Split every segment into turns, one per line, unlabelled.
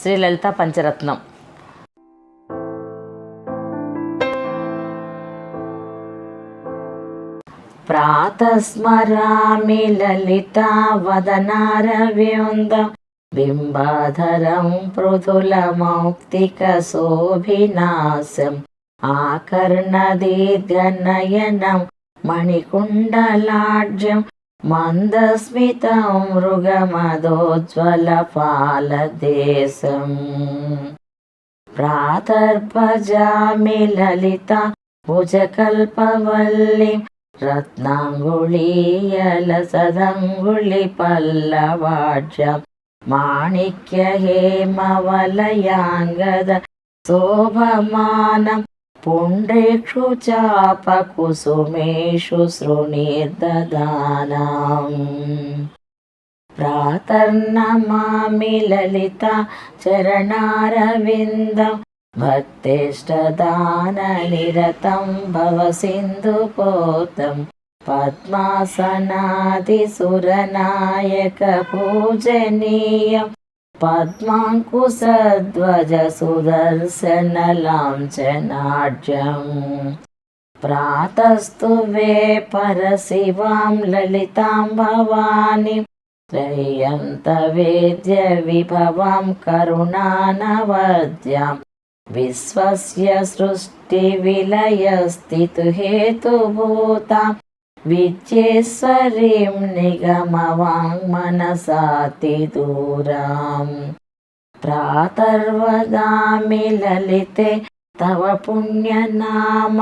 శ్రీ లలిత పంచరత్నం. ప్రాతస్మరామి లలితా వదనారవ్యందం బింబాధరం మృదులమౌక్తిక శోభినాశం. ఆకర్ణదీర్ఘనయనం మణికుండలాడ్యం మందస్మితం మృగమదోజ్వలపాలదేశం ప్రాతర్భజామి లలిత భుజకల్పవల్లిం రత్నాంగుళీయలసదంగుళి పల్లవాడ్యం. మాణిక్య హేమవలయాంగద శోభమానం పుండ్రేక్షు చాప కుసుమేషు శృణీర్దదానాం ప్రాతర్నమామి లలిత చరణారవిందం భక్తిష్టదాననిరతం భవ సింధుపోతం పద్మాసనాదిసురనాయక పూజనీయం పద్మాంకుశధ్వజ సుదర్శన లాంఛనాఢ్యం ప్రాతస్తు వే పరశివాం లలితాం భవాని. త్రయంత వేద్య విభవాం కరుణానవద్యాం. విశ్వస్య సృష్టి విలయ స్థితు హేతుభూతాం విద్యేశ్వరీం నిగమవాంగ్ మనసాతి దూరాం ప్రాతర్వదామి లలితే తవ పుణ్యనామ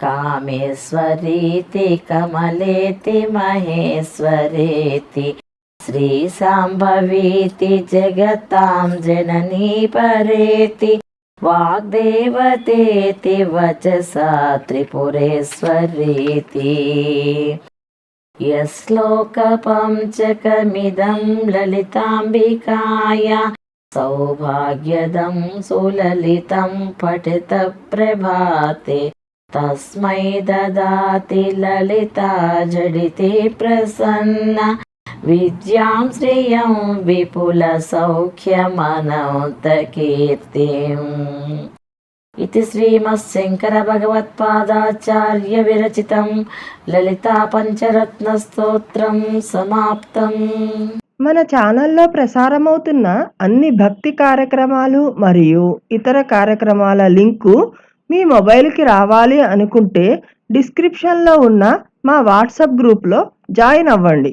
కామేశ్వరీతి కమలేతి మహేశ్వరేతి. వాగ్దేవతేతి వచసా త్రిపురేశ్వరీతి. యశ్లోకపంచకమిదం లలితాంబికాయ సౌభాగ్యదం సులలితం పఠిత ప్రభాతే తస్మై దదాతి లలితా జడితే ప్రసన్న విద్యాం శ్రియం విపుల సౌఖ్యమనౌత కీర్తిం ఇది శ్రీమశంకర భగవత్పాదాచార్య విరచితం లలితా పంచరత్న స్తోత్రం సమాప్తం.
మన ఛానల్లో ప్రసారమవుతున్న అన్ని భక్తి కార్యక్రమాలు మరియు ఇతర కార్యక్రమాల లింకు మీ మొబైల్కి రావాలి అనుకుంటే డిస్క్రిప్షన్లో ఉన్న మా వాట్సాప్ గ్రూప్లో జాయిన్ అవ్వండి.